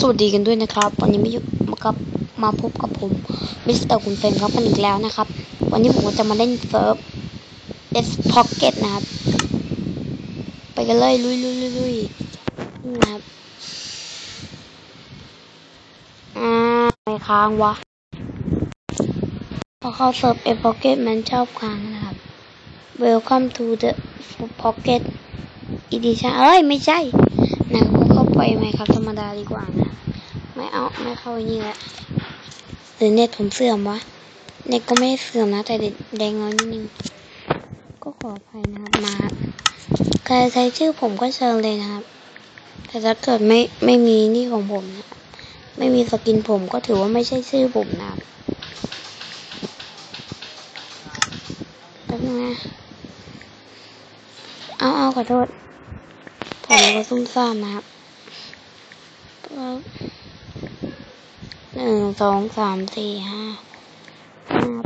สวัสดีกันด้วยนะครับ วันนี้มาอยู่มากับมาพบกับผมมิสเตอร์คุณเฟรนครับกันอีกแล้วนะครับ วันนี้ผมจะมาเล่นเซิร์ฟ S Pocket นะครับ ไปกันเลยลุยลุยลุยลุยนะครับอ่าไม่ค้างวะพอเข้าเซิร์ฟ S Pocket มันชอบค้างนะครับ Welcome to the Pocket Edition เอ้ย ไม่ใช่นะก็เขา ไปไหมครับธรรมดาดีกว่านะ ไม่เอาไม่เข้าไอ้นี่ละหรือเน็ตผมเสื่อมวะ เน็ตก็ไม่เสื่อมนะ แต่แดงน้อยนิดนึง ก็ขออภัยนะครับมาใครใช้ชื่อผมก็เชิญเลยนะครับ แต่ถ้าเกิดไม่ไม่มีนี่ของผมนะไม่มีสกินผมก็ถือว่าไม่ใช่ชื่อผมนะครับแป๊บนึงนะเอาเอาขอโทษผมก็ซุ่มซ่ามนะครับ หนึ่งสองสามสี่ห้าครับ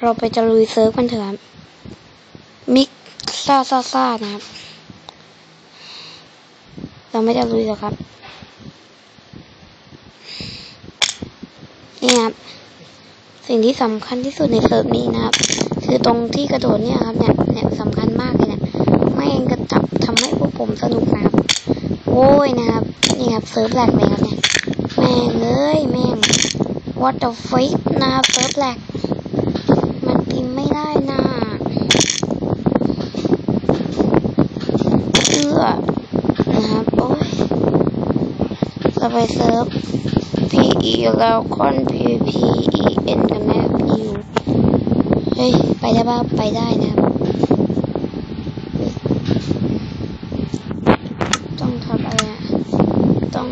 เราไปจะลุยเซิร์ฟกันเถอะมิกซ่าซ่าซ่านะครับ เราไม่จะลุยหรอกครับ นี่ครับ สิ่งที่สำคัญที่สุดในเซิร์ฟนี้นะครับ คือตรงที่กระโดดเนี่ยครับเนี่ยเนี่ยสำคัญมากเลย ม่งก็จับทำให้พวกผมสนุกนะครับ โอ้ยนะครับนี่ครับเซิร์ฟแหลกเลยครับเนี่ยแม่งเอ้ยแม่ง what the fuck นะครับเซิร์ฟแหลกมันพิมพ์ไม่ได้นะเอื้อนะครับโอ้ยเราไปเซิร์ฟ P E แล้วคอน P P E N กันแม่ P U เฮ้ยไปได้ป่ะไปได้นะครับ ต้องทำอะไรอะต้อง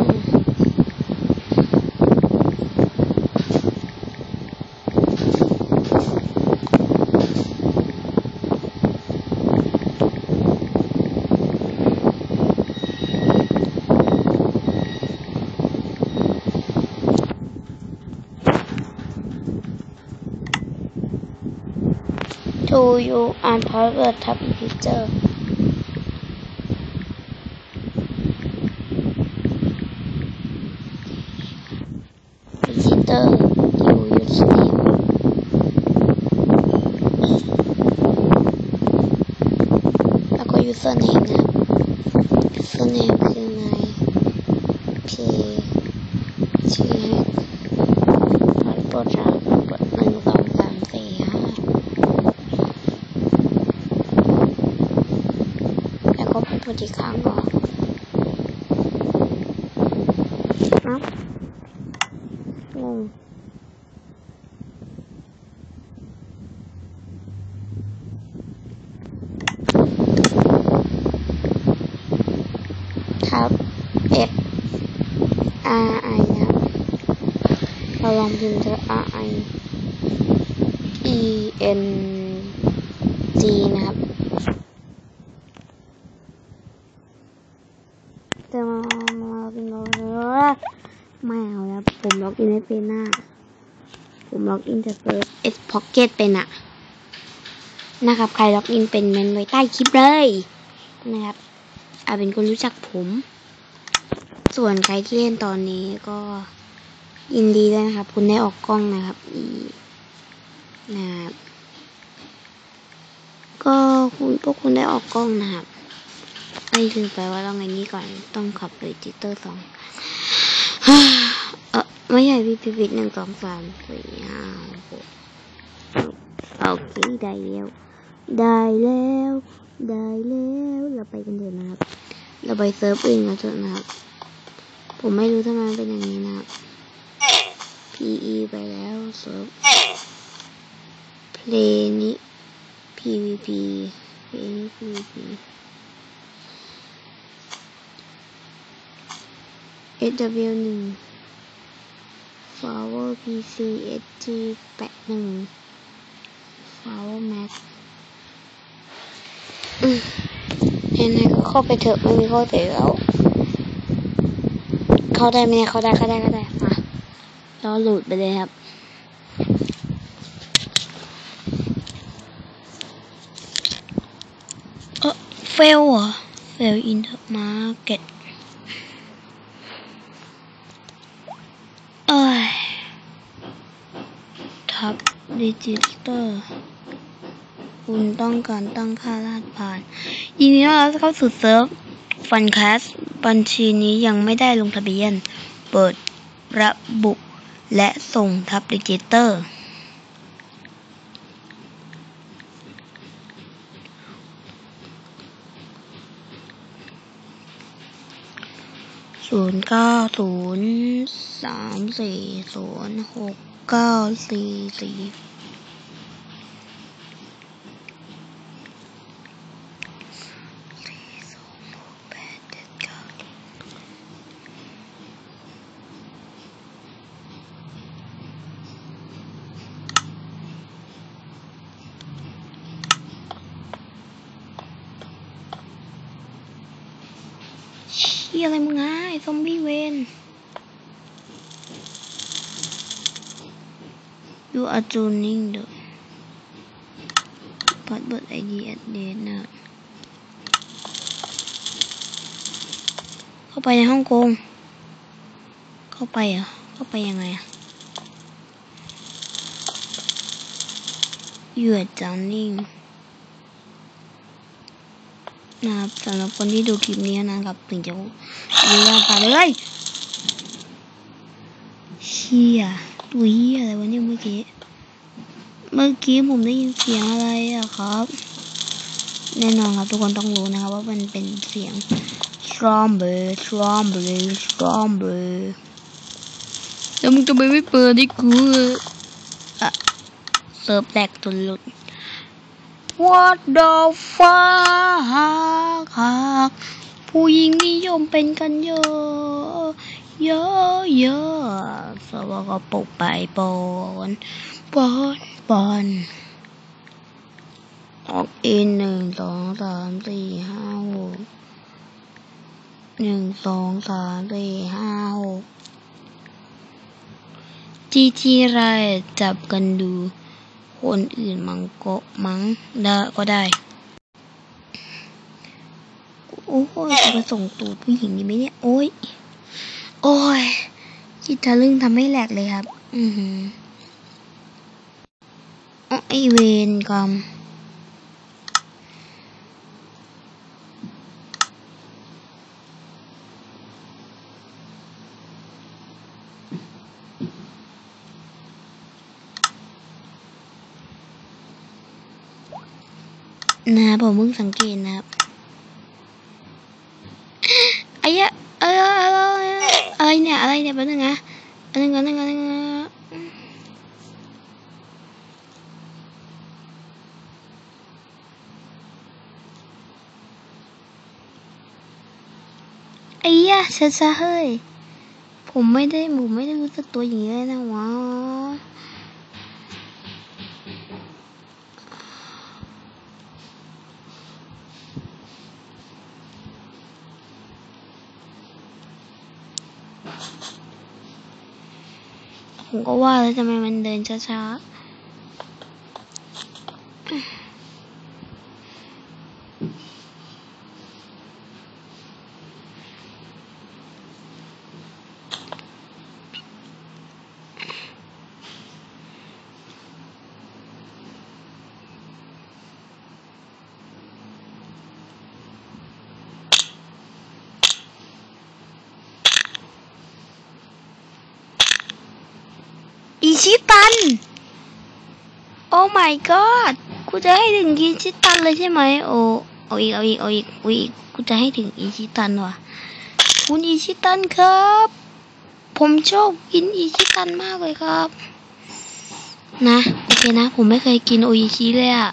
to you and private tab picture วิจิเตอร์อยู่ยูสตีมแล้วก็ username นะครับ username คือ my p ชื่อพาสปอร์ตครับหนึ่งสองสามสี่ห้าแล้วก็พู ดอีกครั้งก่อนเอ้างงครับ F R I ครับเราลองพิมพ์เจอ R I E N G นะครับจะมามาเป็นโลไม่เอาแล้วผมล็อกอินไม่เป็นหน้า ผม ล็อกอินจากเซิร์ฟ S Pocket เป็นอะนะครับ ใครล็อกอินเป็นเมนไว้ใต้คลิปเลยนะครับอาเป็นคนรู้จักผม ส่วนใครที่เล่นตอนนี้ก็ยินดีด้วยนะครับ คุณได้ออกกล้องนะครับอีนะครับก็คุณพวกคุณได้ออกกล้องนะครับไม่ลืมไปว่าต้องไงนี้ก่อนต้องขับเลยจิตเตอร์สอง ไม่ใช่พี่พิพิธหนึ่งสองสามสี่ห้าหกโอเคได้แล้ว ได้แล้ว ได้แล้ว เราไปกันเถอะนะครับ เราไปเซิร์ฟเอื่นกันเถอะนะครับ ผมไม่รู้ทำไมมันเป็นอย่างนี้นะครับ PE ไปแล้วเซิร์ฟ Play นี้ PVP Play นี้ PVP SW หนึ่ง Flower PC SG แปดหนึ่ง Flower Max ยังไงก็เข้าไปเถอะไม่มีข้อเสียแล้ว เข้าได้ไหมเนี่ยเข้าได้เข้าได้เข้าได้มารอหลุดไปเลยครับเออเฟลเหรอ fail in the market เอ้ยทับ ดิจิตอร์ คุณต้องการตั้งค่ารหัสผ่านยินดีต้อนรับเข้าสู่เซิร์ฟฟันแคสบัญชีนี้ยังไม่ได้ลงทะเบียน เปิดระบุและส่งทับดิจิตอร์ ศูนย์เก้าศูนย์สามสี่ศูนย์หกเก้าสี่สี่สองหกแปดเจ็ดเก้าเชี่ยอะไร มึงอะไอ้ซอมบี้เวน You are joining the password ID at the นะเข้าไปในฮ่องกง เข้าไปอะ เข้าไปยังไงอะ You are joining นะครับสำหรับคนที่ดูคลิปนี้นะครับ ถึงจะ รู้ว่าผาเลยเชี่ยตัวเหี้ยอะไรวะเนี่ยเมื่อกี้ เมื่อกี้ผมได้ยินเสียงอะไรอะครับ แน่นอนครับทุกคนต้องรู้นะครับว่ามันเป็นเสียง strawberry strawberry strawberry แล้วมึงจะไปไม่เปิดดิกูอะเสิร์ฟแตกจนหลุด What the fuck ผู้หญิงนิยมเป็นกันเยอะเยอะเยอะสวก็ปลุกไปปอนปอนปอนออกอินหนึ่งสองสามสี่ห้าหกหนึ่งสองสามสี่ห้าหกจีจีไรจับกันดู คนอื่นมังก็มังได้ก็ได้ โอ้ยจะไปส่งตูดผู้หญิงดีไหมเนี่ย โอ้ย โอ้ยจิตทะลึ่งทำให้แหลกเลยครับ อือหืออ๋อไอเวนกรรมนะผมเพิ่งสังเกตนะครับ เหี้ยเอออะไรเนี่ยอะไรเนี่ยแป๊บนึงนะอันนึงอันนึงอันนึงไอ้เหี้ยช้าช้าๆเฮ้ย ผมไม่ได้ผมไม่ได้รู้สึกตัวอย่างนี้เลยนะวะ ผมก็ว่าแล้วทำไมมันเดินช้าๆ ชิตัน โอ้ my god กูจะให้ถึงอีชิตันเลยใช่ไหมโอ้เอาอีกเอาอีกเอาอีกเอาอีกกูจะให้ถึงอีชิตันว่ะคุณอีชิตันครับ ผมชอบกินอีชิตันมากเลยครับ นะโอเคนะ ผมไม่เคยกินโออิชิเลยอะ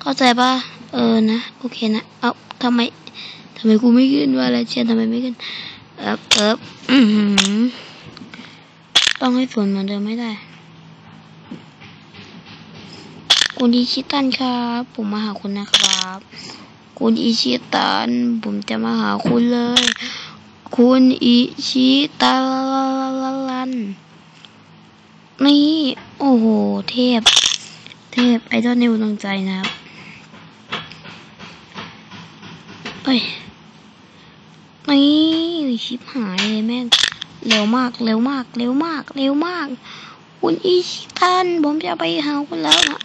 เข้าใจป่ะเออนะโอเคนะเอาทำไมทำไมกูไม่ขึ้นว่ะอะไรเชียทำไมไม่ขึ้นเอบเอบอือหือ ต้องให้ฝนเหมือนเดิมไม่ได้คุณอิชิตันครับ ผมมาหาคุณนะครับ คุณอิชิตัน ผมจะมาหาคุณเลย คุณอิชิตันนี่ โอ้โห เทพ เทพไอดอลในดวงใจนะครับเอ้ยนี่ชิบหายเลยแม่ง เร็วมาก เร็วมาก เร็วมาก เร็วมาก คุณอิชิตัน ผมจะไปหาคุณแล้วนะ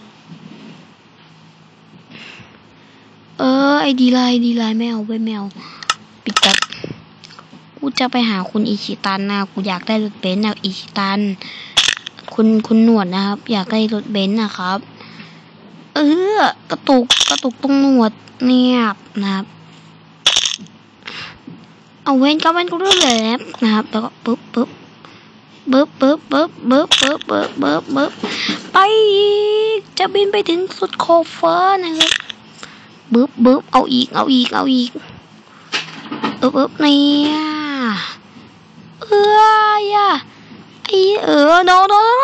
เออ ไอดีไลน์ดีไลน์ไม่เอาไว้ยไม่เอาปิดกับกูจะไปหาคุณอิชิตันนะ กูอยากได้รถเบนซ์นะอิชิตัน คุณคุณหนวดนะครับ อยากได้รถเบนซ์นะครับ เออกระตุกกระตุกตรงหนวดเนี่ยนะครับ เอาเว้นก็เว้นก็เรื่อยเลยนะครับแล้วก็ปึ๊บปึ๊บปึ๊บปึ๊บปึ๊บปึ๊บปึ๊บปึ๊บปึ๊บปึ๊บไปจะบินไปถึงสุดโคเฟอร์นะครับปึ๊บปึ๊บเอาอีกเอาอีกเอาอีกปึ๊บปึ๊บเนี่ยเออย่าไอเออโดนโดนโน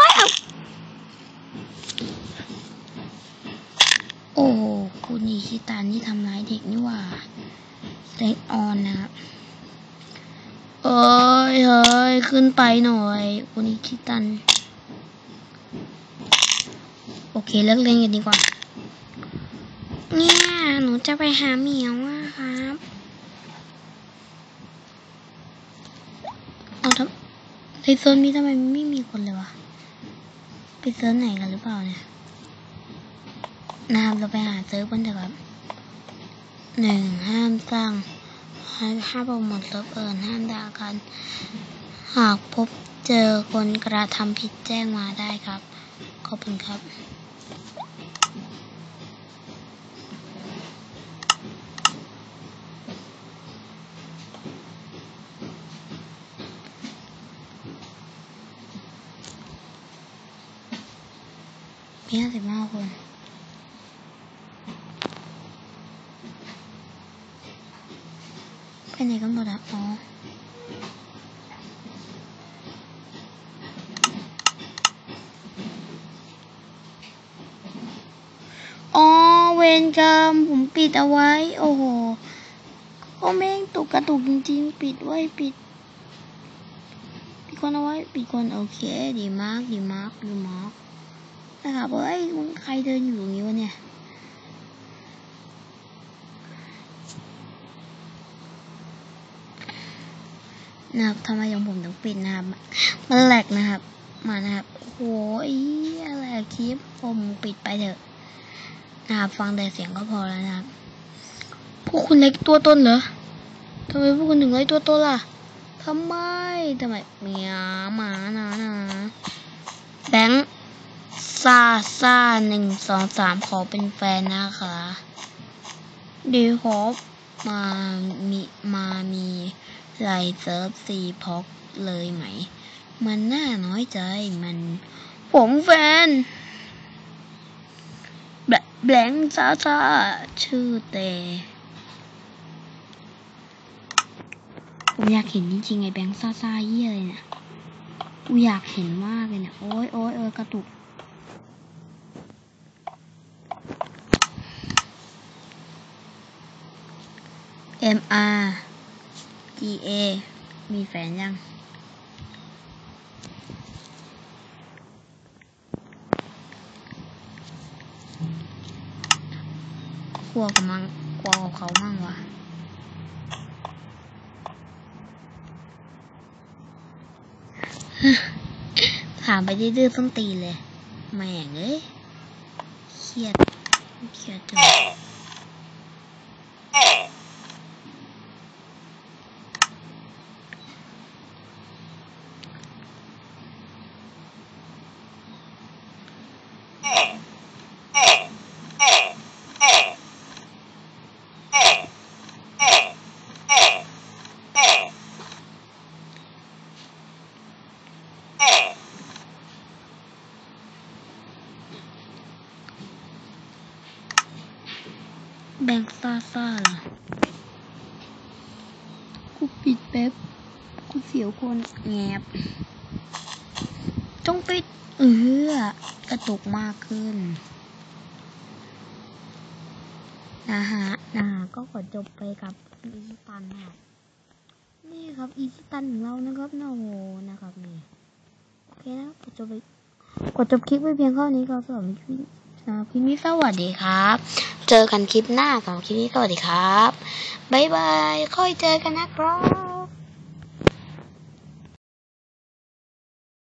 โอ้คุณอิชิตันนี่ทำร้ายเด็กนี่ว่าเซตออนนะครับ เอ้ยเฮ้ยขึ้นไปหน่อยคุณอิชิตัน โอเคเลิกเล่นกันดีกว่า เนี่ยหนูจะไปหาเหมียวอะครับเอาทำในโซนนี้ทำไมไม่มีคนเลยวะไปเซิร์ฟไหนกันหรือเปล่าเนี่ยนะครับเราไปหาเซิร์ฟกันเถอะครับหนึ่งห้ามสร้าง ห้าห้าปรโมทเซิร์ฟเอิญห้ามด่ากัน หากพบเจอคนกระทำผิดแจ้งมาได้ครับ ขอบคุณครับมีห้าสิบห้าคน ไหนกันหมดอะ อ๋อเวรกรรมผมปิดเอาไว้ โอ้โหก็แม่งตกกระตุกจริงๆ ปิดไว้ปิด ปิดคนเอาไว้ ปิดคนโอเค ดีมาก ดีมาก ดีมากนะครับเอ้ยใครเดินอยู่อย่างนี้วะเนี่ย นะครับทำไมยังผมถึงปิดนะครับมันแหลกนะครับ มานะครับโอ้โหอะไรคลิปผมปิดไปเถอะนะครับฟังแต่เสียงก็พอแล้วนะครับ พวกคุณเล็กตัวต้นเหรอทำไมพวกคุณถึงเล็กตัวต้นล่ะทำไมทำไมเมียหมานะนะแบงค์ซาซาหนึ่งสองสามขอเป็นแฟนนะคะดีฮอปมามีมามี ไลเซิร์ฟซีพ็อกเลยไหม มันน่าน้อยใจมัน ผมแฟนแบแบงค์ซาซาชื่อเต ผมอยากเห็นจริงๆไอ้แบงค์ซาซาเยี่ยเลยเนี่ยกูอยากเห็นมากเลยเนี่ยโอ้ยโอ้ยเออกระตุก M R G A มีแฟนยัง กลัวกับมังกลัวกับเขามั่งวะถามไปดื้อๆต้องตีเลย แม่งเอ้ย เครียด เครียดจัง แบงค์ซ่าซ่าเหรอกูปิดแป๊บกูเสียวคนแงบจงปิด เออกระตุกมากขึ้นนะฮะนะฮะก็ขอจบไปกับอีชิตันนะครับนี่ครับอีชิตันของเรานะครับนะโหนะครับนี่โอเคนะครับกดจบไปกดจบคลิปไว้เพียงเท่านี้ครับสำหรับคลิปสำหรับ คลิปนี้สวัสดีครับ เจอกันคลิปหน้าสำหรับคลิปนี้สวัสดีครับ บ๊ายบาย ค่อยเจอกันนะครับ